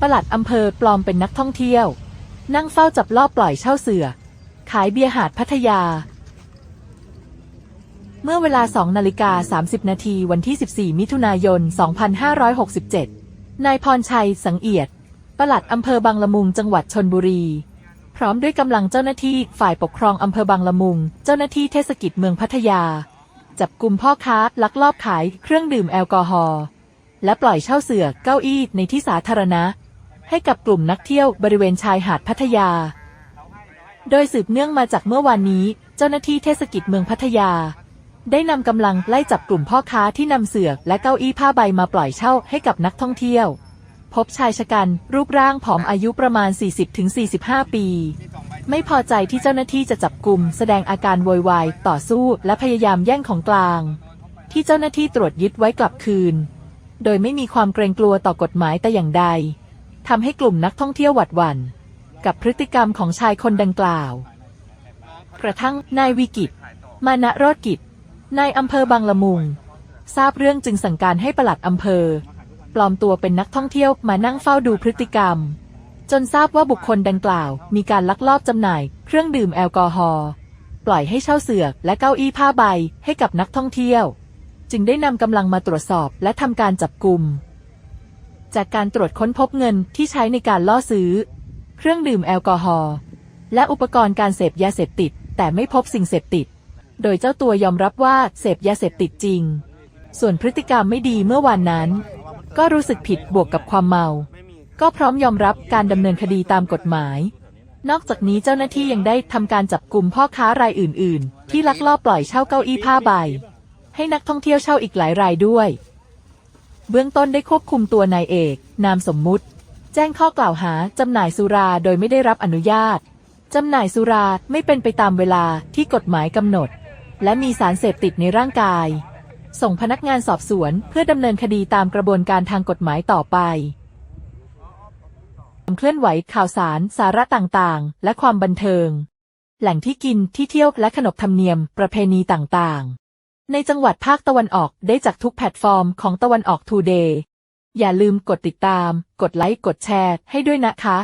ปลัดอำเภอปลอมเป็นนักท่องเที่ยว นั่งเฝ้าจับรอบปล่อยเช่าเสือ ขายเบียร์หาดพัทยา เมื่อเวลา2นาฬิกา30 นาทีวันที่ 14 มิถุนายน 2567 นายพรชัยสังเอียดปลัดอำเภอบางละมุงจังหวัดชนบุรี พร้อมด้วยกำลังเจ้าหน้าที่ฝ่ายปกครองอำเภอบางละมุง เจ้าหน้าที่เทศกิจเมืองพัทยา จับกลุ่มพ่อค้าลักลอบขายเครื่องดื่มแอลกอฮอล์และปล่อยเช่าเสือเก้าอี้ในที่สาธารณะ ให้กับกลุ่มนักเที่ยวบริเวณชายหาดพัทยา โดยสืบเนื่องมาจากเมื่อวานนี้ เจ้าหน้าที่เทศกิจเมืองพัทยา ได้นำกำลังไล่จับกลุ่มพ่อค้าที่นำเสือและเก้าอี้ผ้าใบมาปล่อยเช่าให้กับนักท่องเที่ยว พบชายชะกันรูปร่างผอมอายุประมาณ 40-45 ปี ไม่พอใจที่เจ้าหน้าที่จะจับกลุ่มแสดงอาการโวยวายต่อสู้และพยายามแย่งของกลาง ที่เจ้าหน้าที่ตรวจยึดไว้กลับคืน โดยไม่มีความเกรงกลัวต่อกฎหมายแต่อย่างใด ทำให้กลุ่มนักท่องเที่ยวหวาดหวั่นกับพฤติกรรมของชายคนดังกล่าว กระทั่งนายวิกิต มานะโรดกิจ นายอำเภอบางละมุง ทราบเรื่องจึงสั่งการให้ปลัดอำเภอ ปลอมตัวเป็นนักท่องเที่ยวมานั่งเฝ้าดูพฤติกรรม จนทราบว่าบุคคลดังกล่าว มีการลักลอบจำหน่าย เครื่องดื่มแอลกอฮอล์ปล่อยให้เช่าเสือกและเก้าอี้ผ้าใบให้กับนักท่องเที่ยว จึงได้นำกำลังมาตรวจสอบและทำการจับกลุ่ม จากการตรวจค้นพบเงินที่ใช้ในการล่อซื้อ เครื่องดื่มแอลกอฮอล์และอุปกรณ์การเสพยาเสพติด แต่ไม่พบสิ่งเสพติด โดยเจ้าตัวยอมรับว่าเสพยาเสพติดจริง ส่วนพฤติกรรมไม่ดีเมื่อวานนั้น ก็รู้สึกผิดบวกกับความเมา ก็พร้อมยอมรับการดำเนินคดีตามกฎหมาย นอกจากนี้เจ้าหน้าที่ยังได้ทำการจับกลุ่มพ่อค้ารายอื่น ๆ ที่ลักลอบปล่อยเช่าเก้าอี้ผ้าใบ ให้นักท่องเที่ยวเช่าอีกหลายรายด้วย เบื้องต้นได้ควบคุมตัวนายเอก นามสมมุติ แจ้งข้อกล่าวหาจำหน่ายสุราโดยไม่ได้รับอนุญาต จำหน่ายสุราไม่เป็นไปตามเวลาที่กฎหมายกำหนด และมีสารเสพติดในร่างกาย ส่งพนักงานสอบสวนเพื่อดำเนินคดีตามกระบวนการทางกฎหมายต่อไปเคลื่อนไหวข่าวสาร สาระต่างๆ และความบันเทิง แหล่งที่กินที่เที่ยวและขนบธรรมเนียมประเพณีต่างๆ ในจังหวัดภาคตะวันออกได้จากทุกแพลตฟอร์มของตะวันออกทูเดย์อย่าลืมกดติดตาม กดไลค์ กดแชร์ให้ด้วยนะคะ